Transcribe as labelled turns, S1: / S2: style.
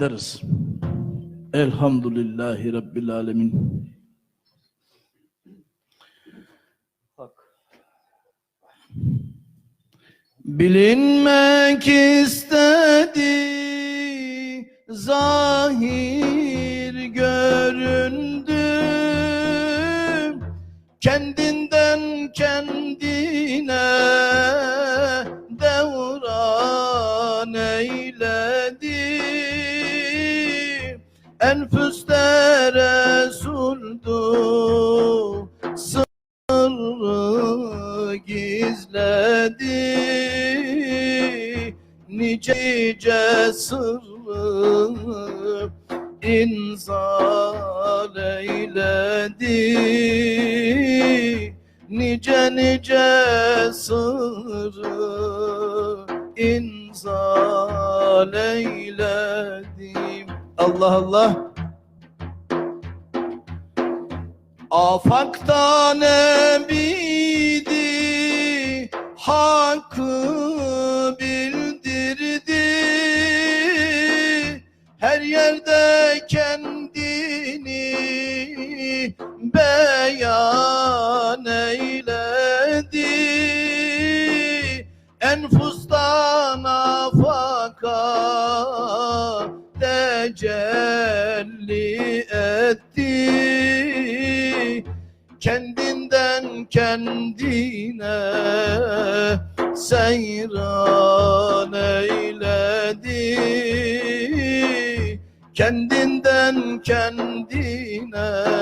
S1: deriz. Elhamdülillahi Rabbil Alemin. Bilinmek istedi zahir göründü kendinden kendine devran eyledi enfüste Resul'du sırrı gizledi. Nice sırrı inzal eyledi. Nice nice sırrı inzal eyledi Allah Allah. Afakta nebiydi Hakkı bildirdi. Her yerde kendini beyan eyledi. Enfustan tecelli etti. Kendinden kendine seyran eyledi. Kendinden kendine